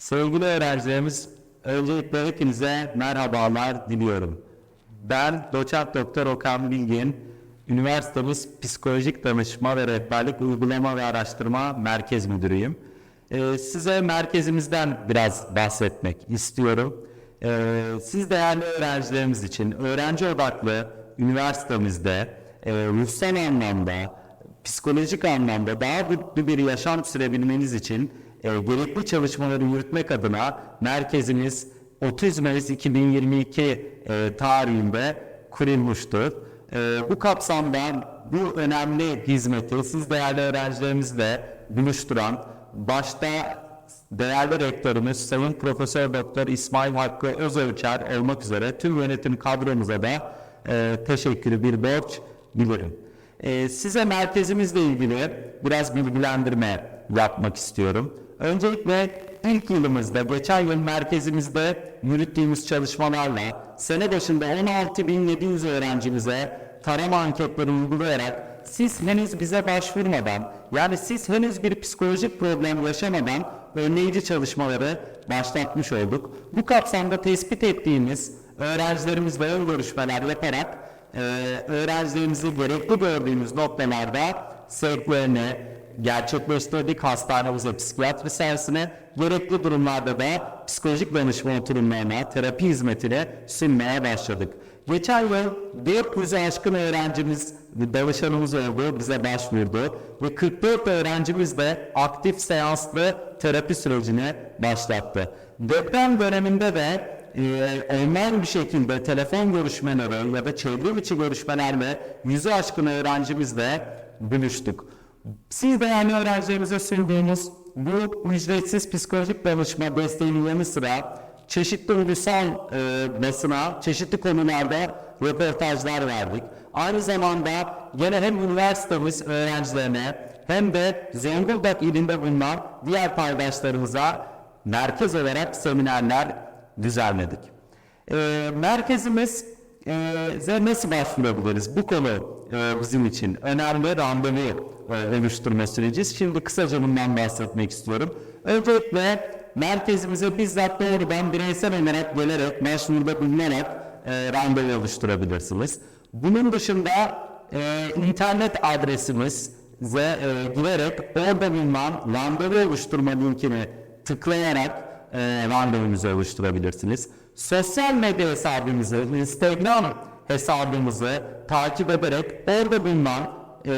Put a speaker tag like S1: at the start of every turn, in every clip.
S1: Sevgili öğrencilerimiz, öncelikle hepinize merhabalar diliyorum. Ben Doçent Doktor Okan Bilgin, üniversitemiz Psikolojik Danışma ve Rehberlik Uygulama ve Araştırma Merkez Müdürüyüm. Ee, size merkezimizden biraz bahsetmek istiyorum. Ee, siz değerli öğrencilerimiz için öğrenci odaklı üniversitemizde e, ruhsal anlamda, psikolojik anlamda daha mutlu bir yaşam sürebilmeniz için e, gerekli çalışmaları yürütmek adına merkezimiz 30 Mayıs 2022 e, tarihinde kurulmuştur. E, bu kapsamdan bu önemli hizmeti siz değerli öğrencilerimizle buluşturan başta değerli rektörümüz Sayın Profesör Doktor İsmail Hakkı Özölçer olmak üzere tüm yönetim kadromuza da e, teşekkürü bir borç bilirim. Ee, size merkezimizle ilgili biraz bilgilendirme yapmak istiyorum. Öncelikle ilk yılımızda, geçen yıl merkezimizde yürüttüğümüz çalışmalarla sene başında 16.700 öğrencimize tarama anketleri uygulayarak siz henüz bize başvurmadan, yani siz henüz bir psikolojik problem yaşamadan önleyici çalışmaları başlatmış olduk. Bu kapsamda tespit ettiğimiz öğrencilerimizle ön görüşmeler yaparak e, öğrencilerimizi gerekli gördüğümüz noktalarda sevklerini gerçekleştirdik hastanemizde psikiyatri servisine gerekli durumlarda da psikolojik danışma oturumlarına terapi hizmetine sunmaya başladık. Geçen yıl 400'e aşkın öğrencimiz danışanımız oldu, bize başvurdu ve 44 öğrencimiz de aktif seanslı terapi sürecine başlattı. Deprem döneminde de e, online bir şekilde telefon görüşmeleri ya da çevrim içi görüşmelerle yüzü aşkın öğrencimizle buluştuk. Siz değerli öğrencilerimize sunduğumuz bu ücretsiz psikolojik danışma desteğinin yanı sıra çeşitli ulusal e, basına, çeşitli konularda röportajlar verdik. Aynı zamanda gene hem üniversitemiz öğrencilerine hem de Zonguldak ilinde bulunan diğer paydaşlarımıza merkez olarak seminerler düzenledik. E, merkezimiz e, nasıl başvurabiliriz? Bu konu e, bizim için önemli randevu e, oluşturma süreci. Şimdi kısaca bundan bahsetmek istiyorum. Öncelikle merkezimize bizzat doğrudan bireysel olarak gelerek, başvuruda bulunarak e, randevu oluşturabilirsiniz. Bunun dışında e, internet adresimiz ve e, girerek orada bulunan randevu oluşturma linkini tıklayarak e, randevunuzu oluşturabilirsiniz. Sosyal medya hesabımızı, Instagram hesabımızı takip ederek orada bulunan e,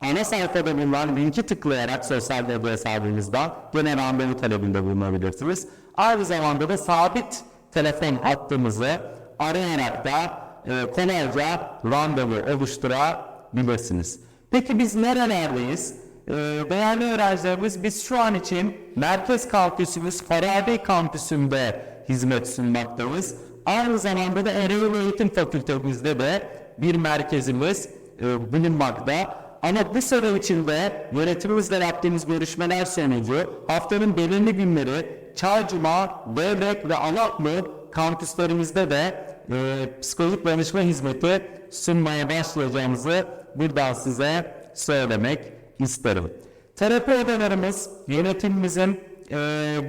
S1: ana sayfada bulunan linki tıklayarak sosyal medya hesabımızdan gene randevu talebinde bulunabilirsiniz. Aynı zamanda da sabit telefon hattımızı arayarak da e, kolayca randevu oluşturabilirsiniz. Peki biz nerelerdeyiz? Ee, değerli öğrencilerimiz biz şu an için Merkez Kampüsümüz Farabi Kampüsü'nde hizmet sunmaktayız. Aynı zamanda da Ereğli Eğitim Fakültemizde de bir merkezimiz e, bulunmakta. Ama bu sene içinde yönetimimizle yaptığımız görüşmeler sonucu haftanın belirli günleri Çaycuma, Devrek ve Alaklı kampüslerimizde de e, psikolojik danışma hizmeti sunmaya başlayacağımızı buradan size söylemek isterim. Terapi odalarımız yönetimimizin e,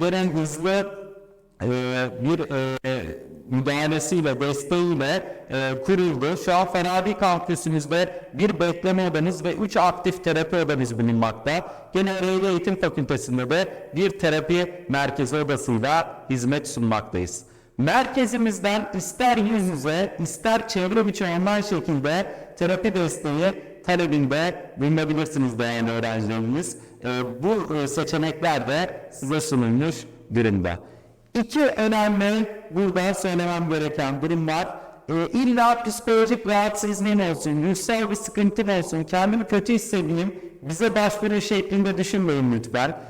S1: böyle hızlı e, bir e, müdahalesiyle, desteğiyle e, kuruldu. Şu an Farabi kampüsümüzde bir bekleme odanız ve üç aktif terapi odanız bulunmakta. Gene Ereğli Eğitim Fakültesi'nde de bir terapi merkezi odasıyla hizmet sunmaktayız. Merkezimizden ister yüz yüze, ister çevrim içi online şekilde terapi desteği talebinde bulunabilirsiniz değerli öğrencilerimiz. Ee, bu e, seçenekler de size sunulmuş durumda. İki önemli burada söylemem gereken durum var. Ee, illa psikolojik rahatsızlığın olsun, ruhsal bir sıkıntın olsun, kendimi kötü hissedeyim, bize başvuru şeklinde düşünmeyin lütfen.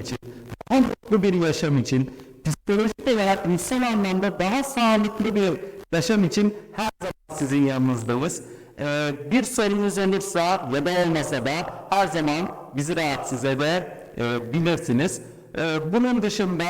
S1: İçin, daha bir yaşam için, psikolojik olarak insan anlamda daha sağlıklı bir yaşam için her zaman sizin yanınızdayız. Ee, bir sorunuz olursa ya da olmasa da her zaman bizi rahatsız edebilirsiniz. Ee, bunun dışında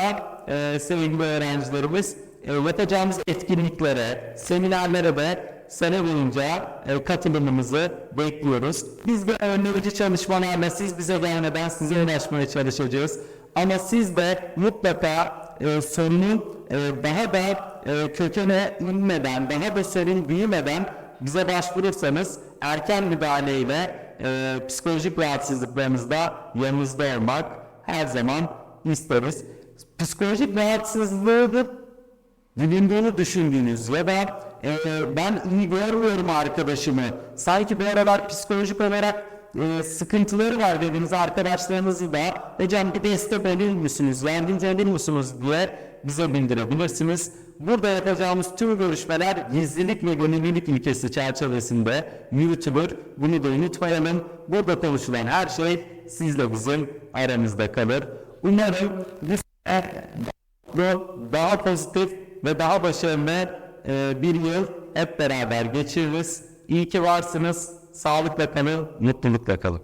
S1: e, sevgili öğrencilerimiz e, yapacağımız etkinliklere, seminerlere de sene boyunca e, katılımımızı bekliyoruz. Biz bu önleyici çalışmalarla siz bize beğenmeden size ulaşmaya çalışacağız. Ama siz de mutlaka e, sorunun e, daha da e, kökene inmeden, daha da sorun büyümeden bize başvurursanız erken müdahaleyle e, psikolojik rahatsızlıklarınızda yanınızda olmak her zaman isteriz. Psikolojik rahatsızlığı bilindiğini düşündüğünüz ya da e, ben iyi görmüyorum arkadaşımı. Sanki bir aralar psikolojik olarak e, sıkıntıları var dediğiniz arkadaşlarınızı da hocam bir destek verir misiniz, yardımcı olur musunuz diye bize bildirebilirsiniz. Burada yapacağımız tüm görüşmeler gizlilik ve gönüllülük ilkesi çerçevesinde YouTuber bunu da unutmayalım. Burada konuşulan her şey sizle bizim aramızda kalır. Umarım bu daha pozitif ve daha başarılı e, bir yıl hep beraber geçiririz. İyi ki varsınız. Sağlıkla kalın, mutlulukla kalın.